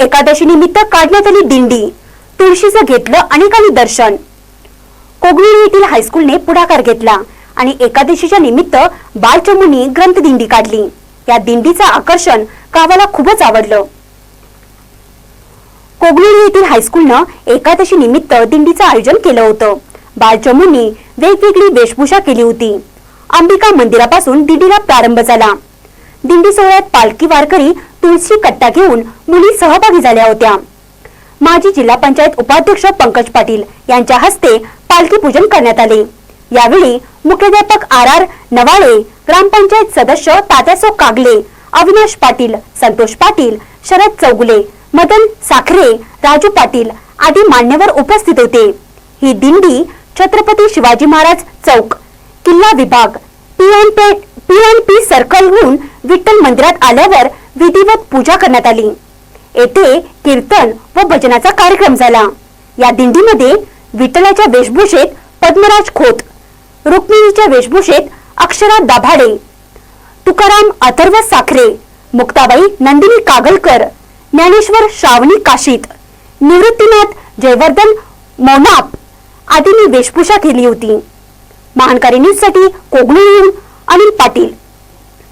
एकादशी निमित्त काढण्यात आली दिंडी तुळशीचं घेतलं अनेकांनी दर्शन. कोगनुळी येथील हायस्कूलने पुढाकार घेतला आणि एकादशीच्या निमित्त बालचमुनी ग्रंथ दिंडी काढली. या दिंडीचं आकर्षण गावाला खूपच आवडलं. कोगनुळी येथील हायस्कूलनं एकादशी निमित्त दिंडीचं आयोजन केलं होतं. बालचमुनी वेगवेगळी वेशभूषा केली होती. अंबिका मंदिरापासून दिंडीला प्रारंभ झाला. दिंडी सोहळ्यात पालखी वारकरी तुळशी कट्टा घेऊन मुली सहभागी झाल्या होत्या. माजी जिल्हा पंचायत उपाध्यक्ष पंकज पाटील यांच्या हस्ते पालखी पूजन करण्यात आले. यावेळी मुख्याध्यापक आर आर नवाळे ग्रामपंचायत सदस्य तात्यासो कागले अविनाश पाटील संतोष पाटील शरद चौगुले मदन साखरे राजू पाटील आदी मान्यवर उपस्थित होते. ही दिंडी छत्रपती शिवाजी महाराज चौक किल्ला विभाग पीएन पी सर्कल मंदिरात आल्यावर विधिवत पूजा करण्यात आली. येथे कीर्तन व भजनाचा कार्यक्रम झाला. या दिंडीमध्ये विठ्ठलाच्या वेशभूषेत पद्मराज खोत रुक्मिणीच्या वेशभूषेत अक्षरा दाभाडे तुकाराम अथर्व साखरे मुक्ताबाई नंदिनी कागलकर ज्ञानेश्वर श्रावणी काशीत निवृत्तीनाथ जयवर्धन मोनाप आदींनी वेशभूषा केली होती. महानकारी न्यूज अनिल पाटील.